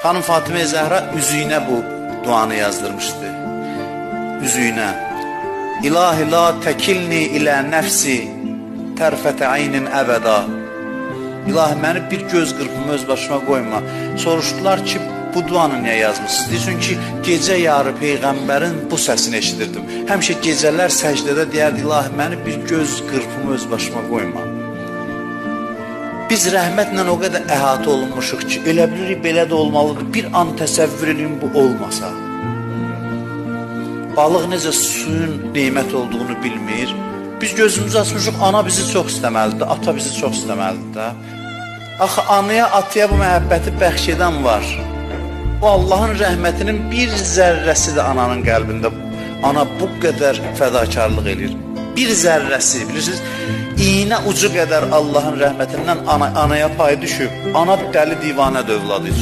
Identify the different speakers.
Speaker 1: Xanım Fatimə Zəhra üzüyünə bu duanı yazdırmışdı. Üzüyünə. İlahi la təkilni ilə nəfsi tərfətə aynin əbəda. İlahi məni bir göz qırpımı öz başıma qoyma. Soruşdular ki, bu duanı niyə yazmısınız? Deyirsən ki, gecə yarı peyğəmbərin bu səsini eşidirdim. Həmişə gecələr səcdədə deyərdi, ilahi məni bir göz qırpımı öz başıma qoyma. Biz rəhmətlə o qədər əhatə olunmuşuq ki, elə bilirik belə də olmalıdır. Bir an təsəvvür edin bu olmasa. Balıq necə suyun nemət olduğunu bilmir. Biz gözümüzü açmışıq, ana bizi çox istəməlidir, ata bizi çox istəməlidir də. Axı anaya, ataya bu məhəbbəti bəxş edən var. O Allahın rəhmətinin bir zərrəsi də ananın qəlbində. Ana bu qədər fədakarlıq eləyir. Bir zərrəsi, bilirsiniz, iynə ucu qədər Allahın rəhmətindən ana, anaya pay düşüb. Ana dəli divanə dövladı.